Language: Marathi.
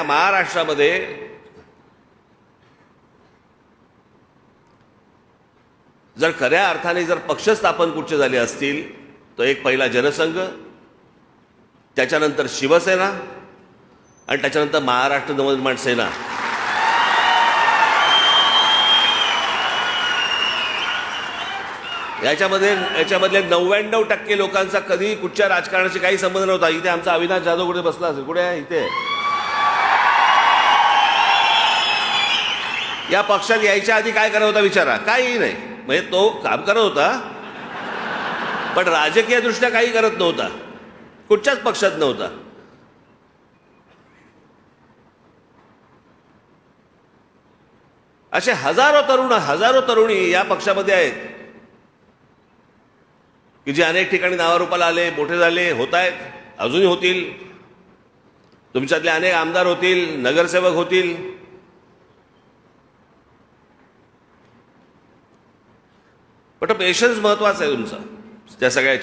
या महाराष्ट्रामध्ये जर खऱ्या अर्थाने जर पक्ष स्थापन कुठचे झाले असतील तर एक पहिला जनसंघ त्याच्यानंतर शिवसेना आणि त्याच्यानंतर महाराष्ट्र नवनिर्माण सेना. याच्यामध्ये याच्यामधले नव्याण्णव टक्के लोकांचा कधी कुठच्या राजकारणाशी काही संबंध नव्हता. इथे आमचा अविनाश जाधव कुठे बसला असेल? कुठे आहे? इथे. या पक्षात यायच्या आधी काय करत होता विचारा. काही नाही. म्हणजे तो काम करत होता. पण राजकीय दृष्ट्या काही करत नव्हता. कुठच्याच पक्षात नव्हता. असे हजारो तरुण हजारो तरुणी या पक्षामध्ये आहेत. की जे अनेक ठिकाणी नावारूपाला आले मोठे झाले होत आहेत. अजूनही होतील. तुमच्यातले अनेक आमदार होतील नगरसेवक होतील. पण पेशन्स महत्त्वाचा आहे तुमचा त्या सगळ्या